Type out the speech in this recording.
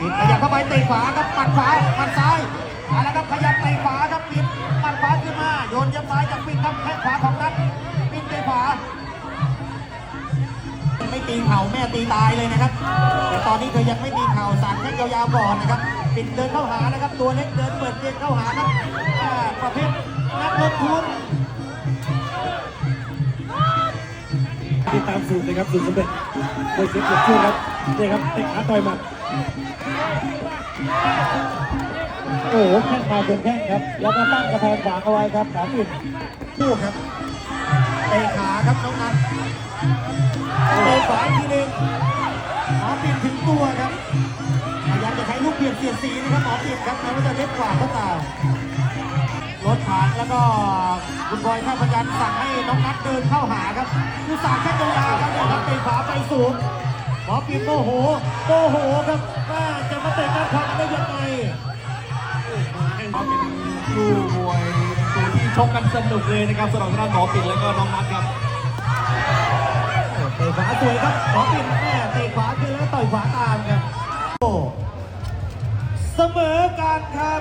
ปิดขยับเข้าไปเตะขวาครับปัดขวาปัดซ้ายอาละครับขยับเตะขวาครับปิดปัดขวาขึ้นมาโยนยับซ้ายจากปิดครับแข้งขวาของนัทปิดเตะขวาไม่ตีเข่าแม่ตีตายเลยนะครับ แต่ตอนนี้เธอยังไม่ตีเข่าสั่งแค่ยาวๆก่อนนะครับ ปิดเดินเข้าหานะครับ ตัวเล็กเดินเปิดเกมเข้าหาครับประเภทนักลงทุน ติดตามสูตรนะครับสูตรสำเร็จโดยเสียเกียรติชื่อครับนี่ครับเตะขาต่อยหมัดโอ้โหแข้งขาเป็นแข้งครับ แล้วก็ตั้งกระแพงขวางเอาไว้ครับสามอินคู่ครับเตะขาครับน้องนัทเตะขวาอีกทีหนึ่งหมอปิดถึงตัวครับพยายามจะใช้ลูกเปลี่ยนเสียดสีนะครับหมอปิดครับแม้ว่าจะเล็กกว่าก็ตามรถผ่านแล้วก็คุณบอยท่าพยัญสั่งให้น้องนัทเดินเข้าหาครับคือสั่งแค่เนี่ยครับเตะ ขวาไปสูงหมอปิดโมโหโมโหครับว่าจะมาเตะกันขวาได้ยังไงเขาเป็นคู่มวยตัวที่ชกกันสนุกเลยนะครับสำหรับทางด้านหมอปิ่นแล้วก็น้องนัทครับเตะขวาสวยครับหมอปิดแม่เตะขวาขึ้นแล้วต่อยขวาตามครับโอ้เสมอกันครับ